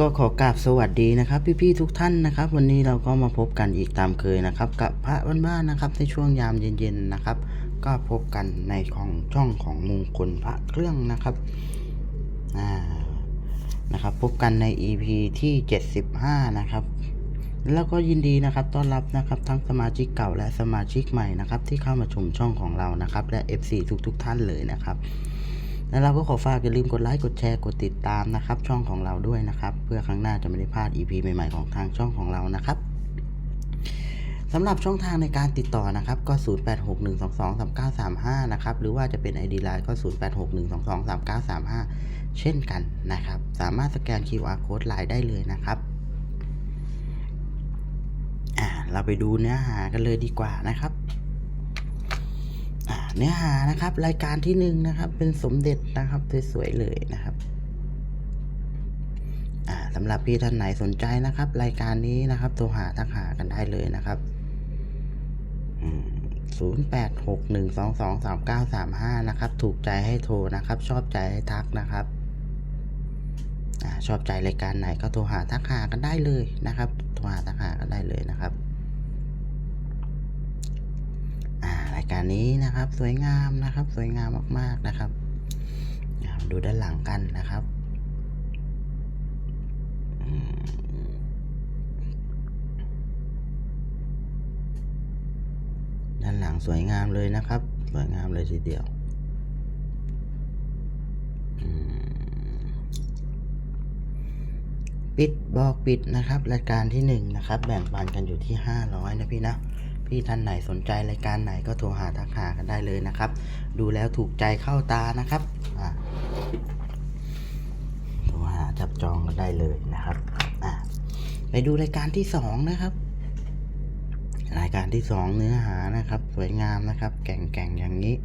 ก็ขอกราบสวัสดีนะครับ พี่ๆทุกท่านนะครับ วันนี้เราก็มาพบกันอีกตามเคยนะครับ กับพระบ้านๆนะครับในช่วงยามเย็นๆนะครับ ก็พบกันในของช่องของมงคลพระเครื่องนะครับอ่านะครับพบกันใน EP ที่ 75 นะครับแล้วก็ยินดีนะครับต้อนรับนะครับทั้งสมาชิกเก่าและสมาชิกใหม่นะครับที่เข้ามาชมช่องของเรานะครับและ FC ทุกๆทท่านเลยนะครับ แล้วเราก็ขอฝากอย่าลืมกดไลค์กดแชร์กดติดตามนะครับ ช่องของเราด้วยนะครับ เพื่อครั้งหน้าจะไม่ได้พลาด EP ใหม่ๆของทางช่องของเรานะครับสำหรับช่องทางในการติดต่อนะครับก็ 0861223935 นะครับ หรือว่าจะเป็น ID Line ก็ 0861223935 เช่นกันนะครับ สามารถสแกน QR Code ไลน์ได้เลยนะครับเราไปดูเนื้อหากันเลยดีกว่านะครับ เนื้อหานะครับ รายการที่หนึ่งนะครับ เป็นสมเด็จนะครับสวยๆเลยนะครับสำหรับพี่ท่านไหนสนใจนะครับ รายการนี้นะครับโทรหาทักหากันได้เลยนะครับศูนย์แปดหกหนึ่งสองสองสามเก้าสามห้านะครับ ถูกใจให้โทรนะครับ ชอบใจให้ทักนะครับอชอบใจรายการไหนก็โทรหาทักหากันได้เลยนะครับ โทรหาทักหากันได้เลยนะครับ อ่าการนี้นะครับ สวยงามนะครับ สวยงามมากๆนะครับ ดูด้านหลังกันนะครับด้านหลังสวยงามเลยนะครับ สวยงามเลยทีเดียวปิดบอกปิดนะครับรายการที่หนึ่งนะครับแบ่งปันกันอยู่ที่ห้าร้อยนะพี่นะ พี่ท่านไหนสนใจรายการไหนก็โทรหาทักหากันได้เลยนะครับ ดูแล้วถูกใจเข้าตานะครับโทรหาจับจองกันได้เลยนะครับไปดูรายการที่สองนะครับ รายการที่สองเนื้อหานะครับ สวยงามนะครับ แก่งแก่งๆอย่างนี้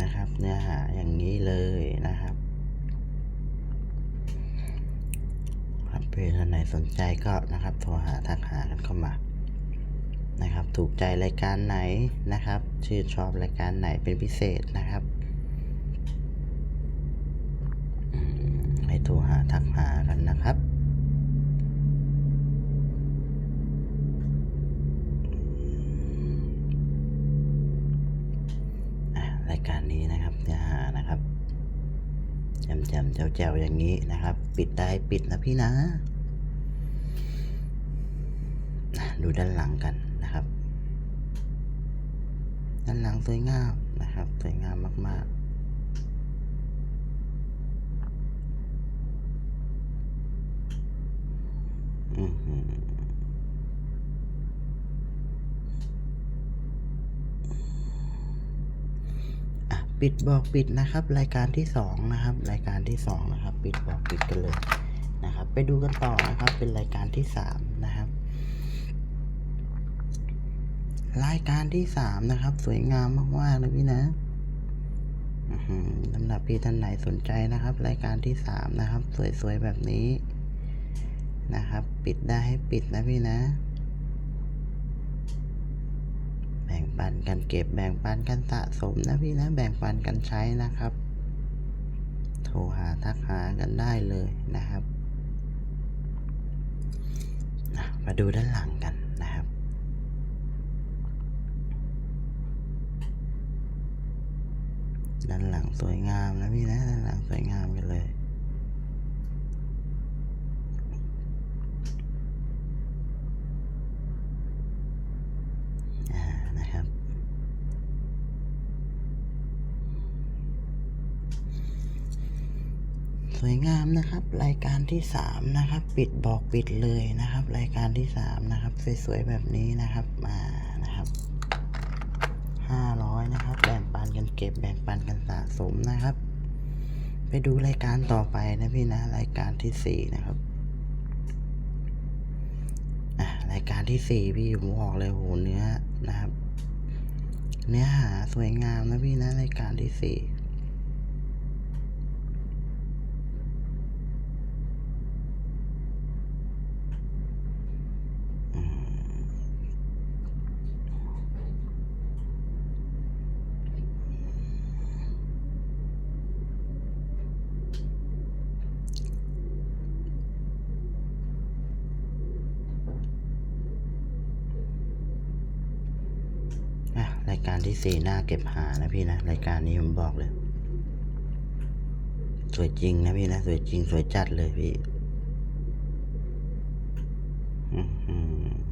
นะครับ เนื้อหาอย่างนี้เลยนะครับ ครับ เพื่อนท่านไหนสนใจก็นะครับโทรหาทักหากันเข้ามานะครับ ถูกใจรายการไหนนะครับ ชื่นชอบรายการไหนเป็นพิเศษนะครับให้โทรหาทักหากันนะครับรายการนี้นะครับเนื้อหานะครับแจมแจมๆแจวๆอย่างนี้นะครับ ปิดได้ปิดนะพี่นะ ดูด้านหลังกันนะครับ ด้านหลังสวยงามนะครับสวยงามมากๆอือหืออะ ปิดบอกปิดนะครับ รายการที่สองนะครับ รายการที่สองนะครับ ปิดบอกปิดกันเลยนะครับ ไปดูกันต่อนะครับ เป็นรายการที่สามนะครับ รายการที่สามนะครับ สวยงามมากๆเลยพี่นะอือหือสำหรับพี่ท่านไหนสนใจนะครับ รายการที่สามนะครับ สวยๆแบบนี้นะครับ ปิดได้ให้ปิดนะพี่นะ แบ่งปันกันเก็บแบ่งปันกันสะสมนะพี่นะแบ่งปันกันใช้นะครับ โทรหาทักหากันได้เลยนะครับมาดูด้านหลังกันนะครับด้านหลังสวยงามนะพี่นะด้านหลังสวยงามกันเลย วยงามนะครับ รายการที่สามนะครับ ปิดบอกปิดเลยนะครับ รายการที่สามนะครับ สวยๆแบบนี้นะครับมานะครับห้าร้อยนะครับ แบ่งปันกันเก็บแบ่งปันกันสะสมนะครับ ไปดูรายการต่อไปนะพี่นะ รายการที่สี่นะครับอ่ารายการที่สี่พี่ผมบอกเลยโหเนื้อนะครับ เนื้อหาสวยงามนะพี่นะรายการที่สี่ สี่หน้าเก็บหานะพี่นะ รายการนี้ผมบอกเลย สวยจริงนะพี่นะ สวยจริง สวยจัดเลยพี่อื้อหือ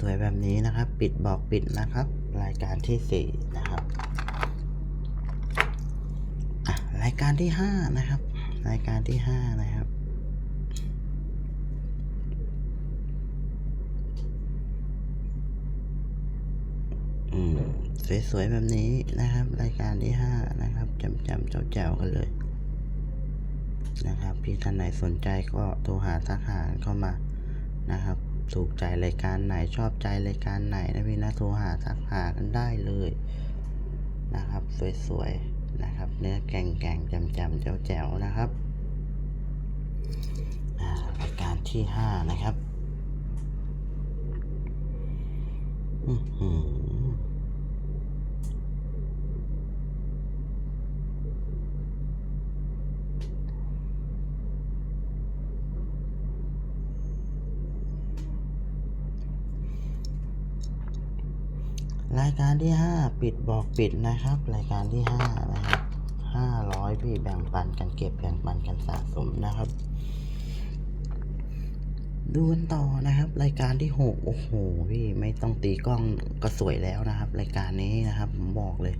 สวยๆแบบนี้นะครับ ปิดบอกปิดนะครับ รายการที่สี่นะครับ รายการที่ห้านะครับ รายการที่ห้านะครับ อืม สวยๆ แบบนี้นะครับ รายการที่ห้านะครับจำจำเจ้าแจ๋วๆกันเลย นะครับพี่ท่านไหนสนใจก็โทรหาทักหาเข้ามานะครับ ถูกใจรายการไหนชอบใจรายการไหนนะพี่นะโทรหาทักหากันได้เลยนะครับ สวยๆ เนื้อแกงแกงจำจำๆแจ๋วๆนะครับรายการที่ห้านะครับอือหือรายการที่ห้าปิดบอกปิดนะครับ รายการที่ห้านะครับ ห้าร้อยพี่แบ่งปันกันเก็บแบ่งปันกันสะสมนะครับ ดูกันต่อนะครับ รายการที่หกโอ้โหพี่ไม่ต้องตีกล้องก็สวยแล้วนะครับ รายการนี้นะครับ ผมบอกเลย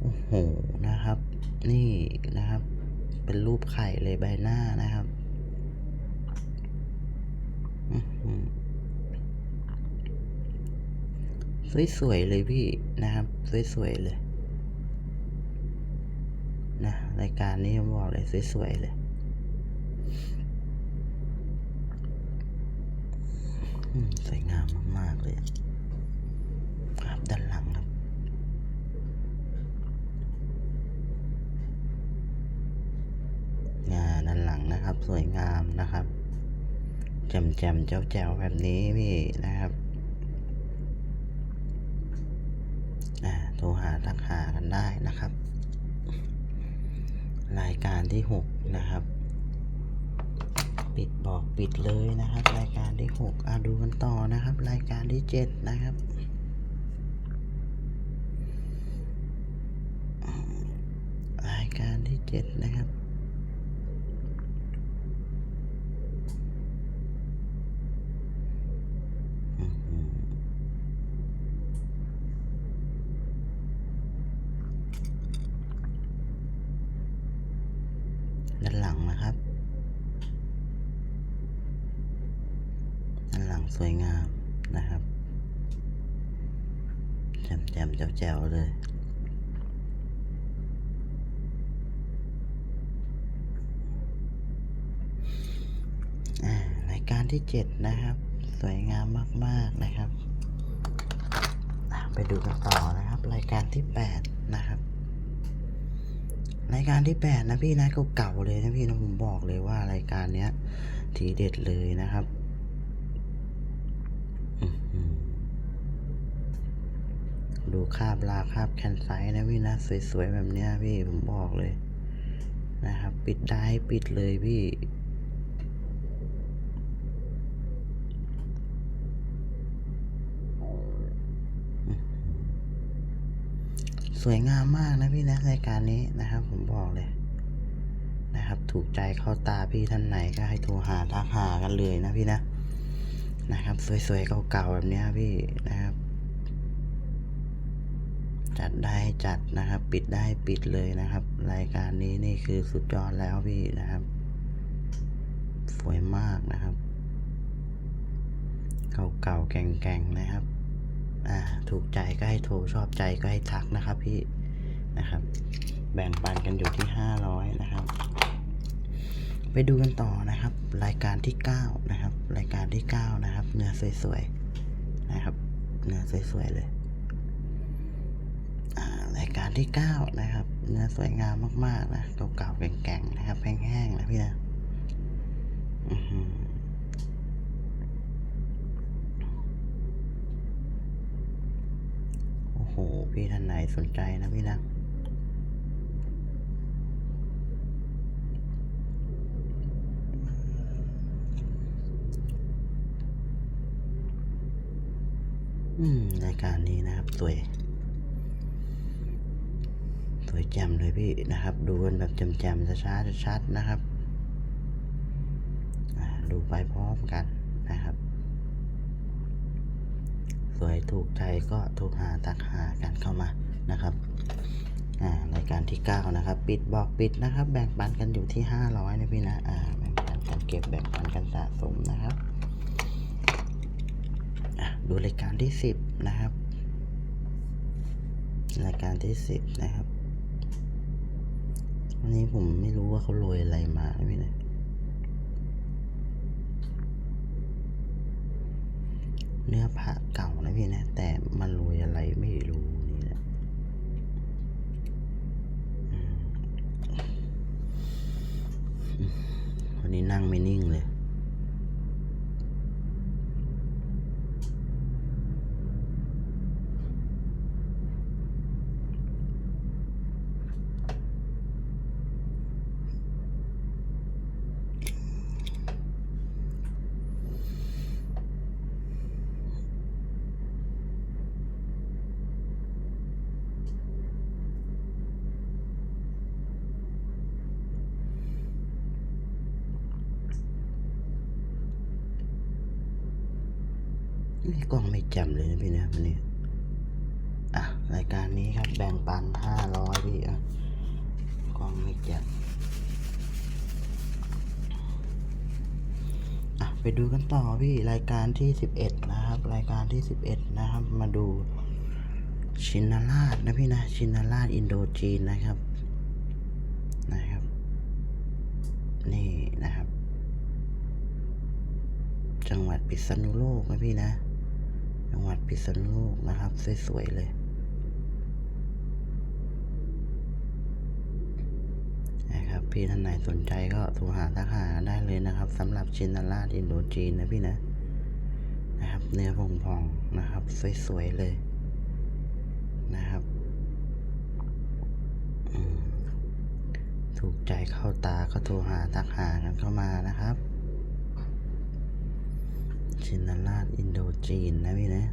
โอ้โหนะครับ นี่นะครับ เป็นรูปไข่เลยใบหน้านะครับสวยๆเลยพี่นะครับ สวยๆเลย รายการนี้ผมบอกเลยสวยๆเลย สวยงามมากๆเลยครับด้านหลังครับงานด้านหลังนะครับ สวยงามนะครับแจ่มแจ่มๆแจ๋วๆแบบนี้พี่นะครับอ่าโทรหาทักหากันได้นะครับ รายการที่หกนะครับ ปิดบอกปิดเลยนะครับ รายการที่หกอะดูกันต่อนะครับ รายการที่เจ็ดนะครับรายการที่เจ็ดนะครับ อื้อหือ ด้านหลังนะครับ ด้านหลังสวยงามนะครับแจ่มแจ่มแจ๋วๆเลยอ่ารายการที่เจ็ดนะครับ สวยงามมาก ๆ นะครับ ไปดูกันต่อนะครับ รายการที่แปดนะครับ รายการที่แปดนะพี่นะเก่าๆเลยนะพี่นะผมบอกเลยว่ารายการเนี้ย ทีเด็ดเลยนะครับดูคาบลาคาบแคนไซนะพี่นะสวยๆแบบเนี้ยพี่ผมบอกเลย นะครับ ปิดได้ปิดเลยพี่ สวยงามมากนะพี่นะรายการนี้นะครับ ผมบอกเลย นะครับ ถูกใจเข้าตาพี่ท่านไหนก็ให้โทรหาทักหากันเลยนะพี่นะนะครับ สวยๆเก่าๆแบบนี้พี่นะครับ จัดได้จัดนะครับ ปิดได้ปิดเลยนะครับ รายการนี้นี่คือสุดยอดแล้วพี่นะครับ สวยมากนะครับ เก่าๆแก่งๆนะครับ อ่าถูกใจก็ให้โทรชอบใจก็ให้ทักนะครับพี่นะครับ แบ่งปันกันอยู่ที่ห้าร้อยนะครับ ไปดูกันต่อนะครับ รายการที่เก้านะครับ รายการที่เก้านะครับ เนื้อสวยๆนะครับ เนื้อสวยๆเลยรายการที่เก้านะครับ เนื้อสวยงามมากๆนะเก่าๆแก่งๆนะครับแห้งๆนะพี่นะอือหือ พี่ท่านไหนสนใจนะพี่นะรายการนี้นะครับ สวย สวยแจ่มเลยพี่นะครับ ดูกันแบบแจ่มๆช้าๆชัดๆนะครับ ดูไปพร้อมกันนะครับ วยถูกใจก็โทรหาตักหากันเข้ามานะครับอ่ารายการที่ 9 นะครับ ปิดบอกปิดนะครับ แบ่งปันกันอยู่ที่ 500นะพี่นะอ่าแบ่งปันกันเก็บแบ่งปันกันสะสมนะครับอะดูรายการที่ 10 นะครับ รายการที่ 10 นะครับวันนี้ผมไม่รู้ว่าเขาโรยอะไรมานะพี่นะ เนื้อผ้าเก่านะพี่นะ แต่มันรวยอะไรไม่รู้นี่แหละวันนี้นั่งไม่นิ่งเลย แจ่มเลยนะพี่นะวันนี้อะรายการนี้ครับแบ่งปันห้าร้อยพี่อะกล้องไม่แจ่มอะไปดูกันต่อพี่รายการที่สิบเอ็ดนะครับ รายการที่สิบเอ็ดนะครับ มาดูชินาราชนะพี่นะชินาราชอินโดจีนนะครับนะครับ นี่นะครับ จังหวัดพิษณุโลกนะพี่นะ จังหวัดพิษณุโลกนะครับ สวยๆเลย นะครับ พี่ท่านไหนสนใจก็โทรหาทักหาได้เลยนะครับสำหรับชินาราชอินโดจีนนะพี่นะ นะครับ เนื้อพองๆนะครับ สวยๆเลยนะครับถูกใจเข้าตาก็โทรหาทักหากันเข้ามานะครับ ชินาราชอินโดจีนนะพี่นะ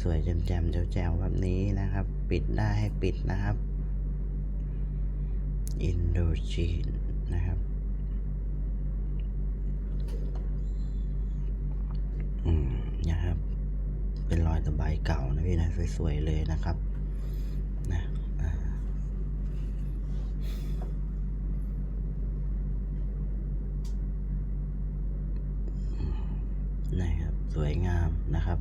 สวยๆแจ่มๆแจ๋วๆแบบนี้นะครับ ปิดได้ให้ปิดนะครับ อินโดจีนนะครับอืมนะครับ เป็นรอยตะไบเก่านะพี่นะ สวยๆเลยนะครับ นะอ่านะครับ ส วยงามนะครับ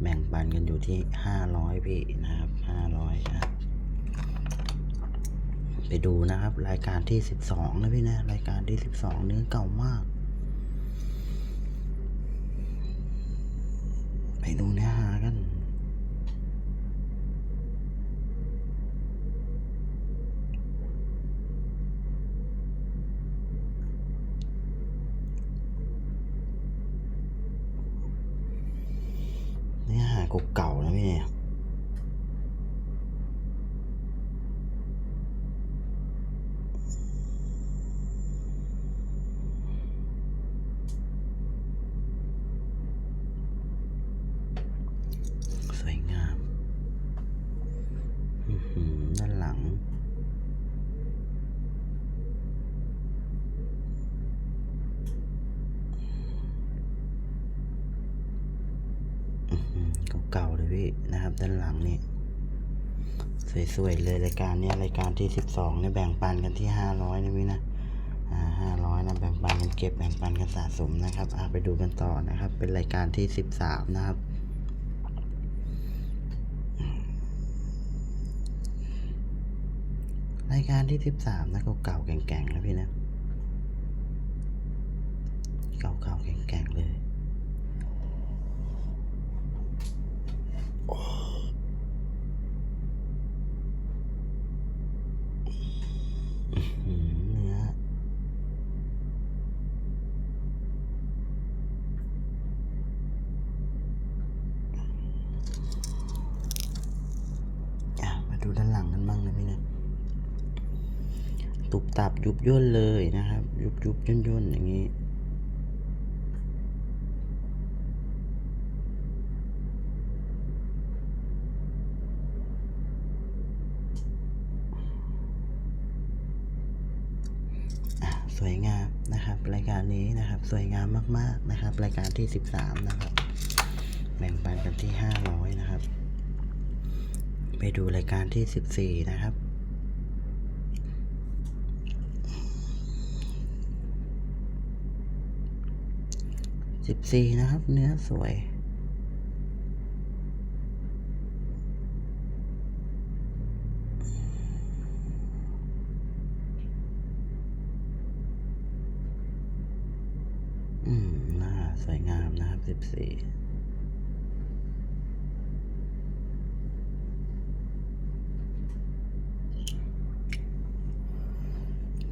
แบ่งปันกันอยู่ที่ห้าร้อยพี่นะครับห้าร้อยนะไปดูนะครับ รายการที่สิบสองนะพี่นะ รายการที่สิบสองเนื้อเก่ามาก ไปดูเนื้อหากัน เนื้อหาเก่าๆนะพี่เนี่ย สวยงามอื้อหือด้านหลัง อื้อหือเก่าๆเลย พี่นะครับ ด้านหลังนี่สวยๆเลยรายการเนี้ยรายการที่สิบสองเนี่ยแบ่งปันกันที่ห้าร้อยนะพี่นะอ่าห้าร้อยนะแบ่งปันกันเก็บแบ่งปันกันสะสมนะครับอ่าไปดูกันต่อนะครับ เป็นรายการที่สิบสามนะครับรายการที่สิบสามนะเก่าๆแก่งๆนะพี่นะ เก่าๆแก่งๆเลย สับยุบย่นเลยนะครับ ยุบยุบย่นย่นอย่างนี้ สวยงามนะครับ รายการนี้นะครับ สวยงามมากๆนะครับ รายการที่ 13 นะครับ แบ่งปันกันที่ 500 นะครับ ไปดูรายการที่ 14 นะครับ 14 นะครับ เนื้อสวย อืมหน้าสวยงามนะครับ 14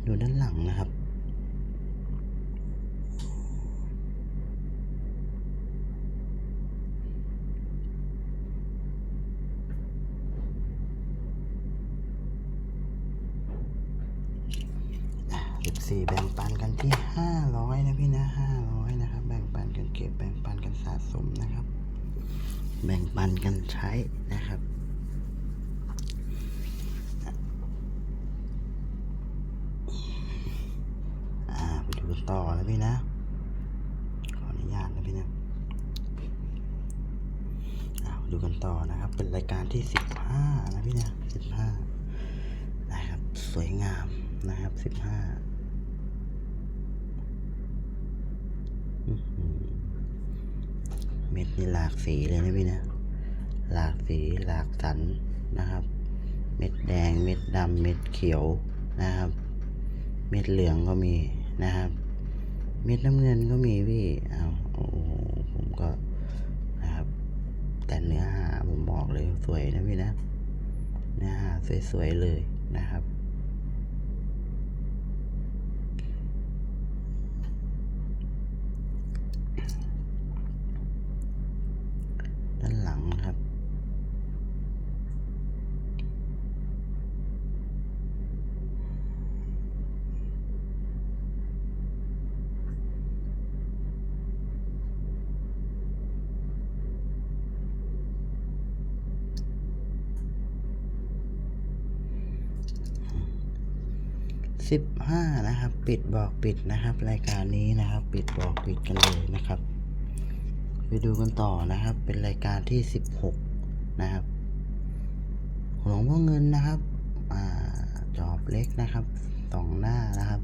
ดูด้านหลังนะครับ สี่แบ่งปันกันที่ห้าร้อยนะพี่นะห้าร้อยนะครับ แบ่งปันกันเก็บแบ่งปันกันสะสมนะครับ แบ่งปันกันใช้นะครับอ่าไปดูกันต่อนะพี่นะ ขออนุญาตนะพี่นะอ่าไปดูกันต่อนะครับ เป็นรายการที่สิบห้านะพี่นะสิบห้านะครับ สวยงามนะครับสิบห้า อื้อหือเม็ดนี่หลากสีเลยนะพี่นะ หลากสีหลากสันนะครับ เม็ดแดง เม็ดดำเม็ดเขียวนะครับ เม็ดเหลืองก็มีนะครับ เม็ดน้ำเงินก็มีพี่เอาโอ้ผมก็นะครับ แต่เนื้อหาผมบอกเลยสวยนะพี่นะ เนื้อหาสวยๆเลยนะครับ 15 นะครับ ปิดบอกปิดนะครับ รายการนี้นะครับ ปิดบอกปิดกันเลยนะครับ ไปดูกันต่อนะครับ เป็นรายการที่ 16 นะครับหลวงพ่อเงินนะครับอจอบเล็กนะครับสองหน้านะครับ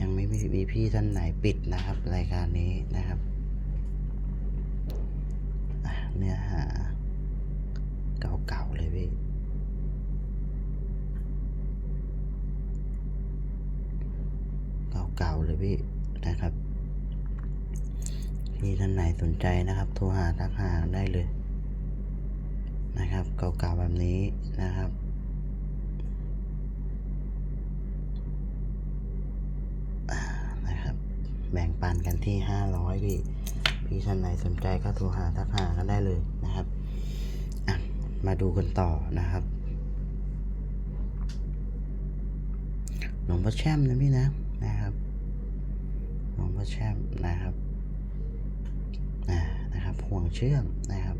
ยังไม่มีพี่ท่านไหนปิดนะครับ รายการนี้นะครับเนื้อหาเก่าๆเลยพี่ เก่าๆเลยพี่นะครับพี่ท่านไหนสนใจนะครับ โทรหาทักหาได้เลยนะครับ เก่าๆแบบนี้นะครับนะครับ แบ่งปันกันที่ห้าร้อยพี่พี่ท่านไหนสนใจก็โทรหาทักหากันได้เลยนะครับมาดูกันต่อนะครับหลวงพ่อแช่มนะพี่นะนะครับ แช่มนะครับนะครับห่วงเชื่อมนะครับ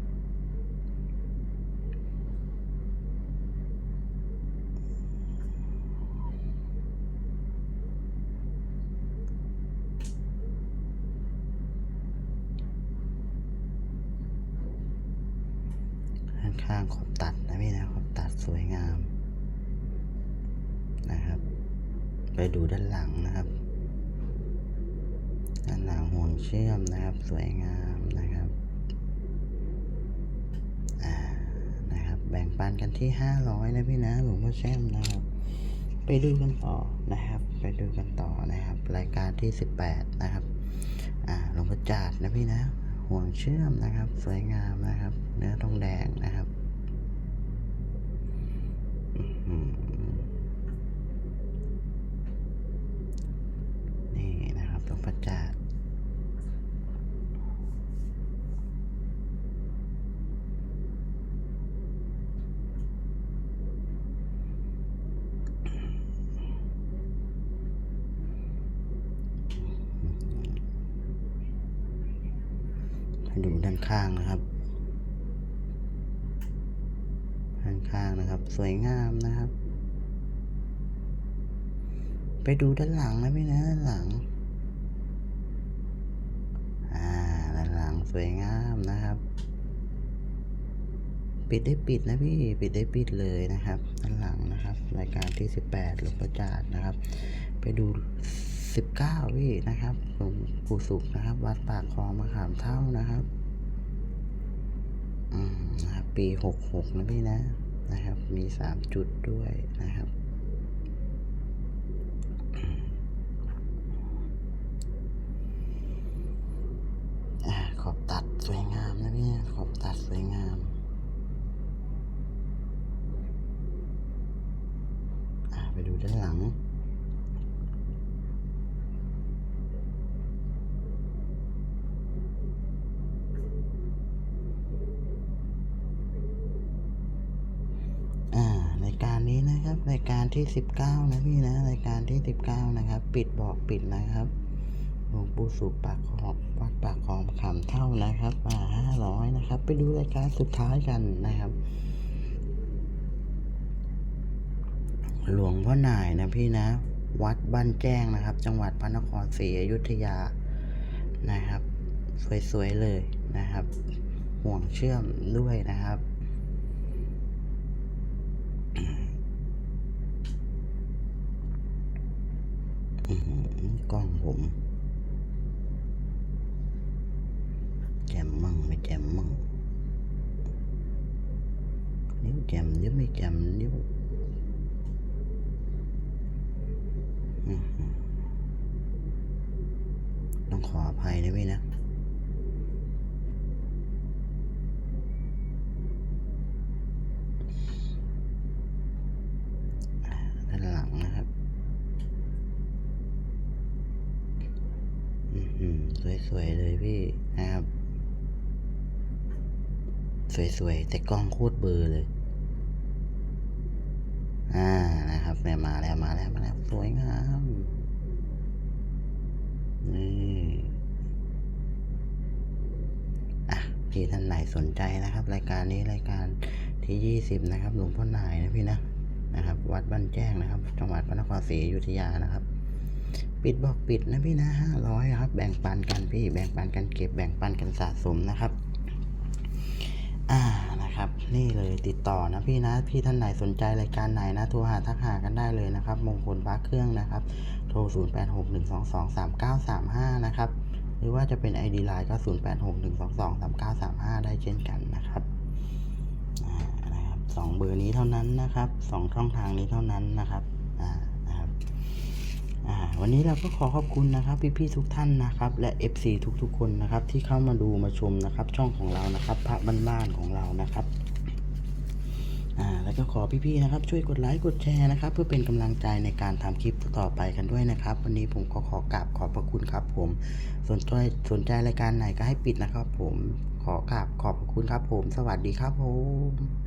ข้างๆขอบตัดนะพี่นะขอบตัดสวยงามนะครับ ไปดูด้านหลังนะครับ ด้านหลังห่วงเชื่อมนะครับ สวยงามนะครับอ่านะครับ แบ่งปันกันที่ห้าร้อยนะพี่นะหลวงพ่อแช่มนะครับ ไปดูกันต่อนะครับ ไปดูกันต่อนะครับ รายการที่สิบแปดนะครับอ่าหลวงพ่อจาดนะพี่นะห่วงเชื่อมนะครับ สวยงามนะครับ เนื้อทองแดงนะครับนี่นะครับหลวงพ่อจาดให้ ด้านข้างนะครับ ด้านข้างนะครับ สวยงามนะครับ ไปดูด้านหลังนะพี่นะด้านหลัง อ่า ด้านหลังสวยงามนะครับ ปิดได้ปิดนะพี่ ปิดได้ปิดเลยนะครับ ด้านหลังนะครับ รายการที่ 18หลวงพ่อจาดนะครับ ไปดู19พี่นะครับหลวงปู่สุขนะครับ วัดปากคลองมะขามเท่านะครับ ปี 66 นะพี่นะนะครับ มี 3 จุดด้วยนะครับ อ่าขอบตัดสวยงามนะพี่ขอบตัดสวยงาม อ่าไปดูด้านหลัง อ่ารายการนี้นะครับรายการ ที่ 19 นะพี่นะรายการที่ 19 นะครับ ปิดบอกปิดนะครับหลวงปู่สุปากขอบวัดปากคลองขำเท่านะครับอ่า500นะครับ ไปดูรายการสุดท้ายกันนะครับ หลวงพ่อหน่ายนะพี่นะ วัดบ้านแจ้งนะครับ จังหวัดพระนครศรีอยุธยานะครับ สวยๆเลยนะครับ ห่วงเชื่อมด้วยนะครับ อื้อหือกล้อง ผม แจมมั่งไม่แจมมั่งนิ้วแจมนิ้วไม่แจมนิ้วต้องขออภัยนะพี่นะ ด้านหลังนะครับ อือหือ สวยๆเลยพี่นะครับ สวยๆ แต่กล้องโคตรเบอร์เลย อ่านะครับแม่มาแล้วมาแล้วมาแล้วสวยงามนี่อะพี่ท่านไหนสนใจนะครับ รายการนี้รายการที่ยี่สิบนะครับหลวงพ่อหนายนะพี่นะนะครับ วัดบ้านแจ้งนะครับ จังหวัดพระนครศรีอยุธยานะครับ ปิดบอกปิดนะพี่นะห้าร้อยครับ แบ่งปันกันพี่แบ่งปันกันเก็บแบ่งปันกันสะสมนะครับ อ่านะครับ นี่เลยติดต่อนะพี่นะพี่ท่านไหนสนใจรายการไหนนะโทรหาทักหากันได้เลยนะครับ มงคลพระเครื่องนะครับ โทร 0 8 6 1 2 2 3 9 3 5 นะครับหรือว่าจะเป็น ID Line ก็ 0 8 6 1 2 2 3 9 3 5 ได้เช่นกันนะครับอ่านะครับสองเบอร์นี้เท่านั้นนะครับสองช่องทางนี้เท่านั้นนะครับ วันนี้เราก็ขอขอบคุณนะครับพี่ๆทุกท่านนะครับ และ FC ทุกๆ คนนะครับ ที่เข้ามาดูมาชมนะครับ ช่องของเรานะครับ พระบ้านๆของเรานะครับอ่าแล้วก็ขอพี่ๆนะครับ ช่วยกดไลค์กดแชร์นะครับ เพื่อเป็นกำลังใจในการทำคลิปต่อไปกันด้วยนะครับ วันนี้ผมก็ขอกราบขอบพระคุณครับผมสนใจสนใจรายการไหนก็ให้ปิดนะครับ ผมขอกราบขอบพระคุณครับผม สวัสดีครับผม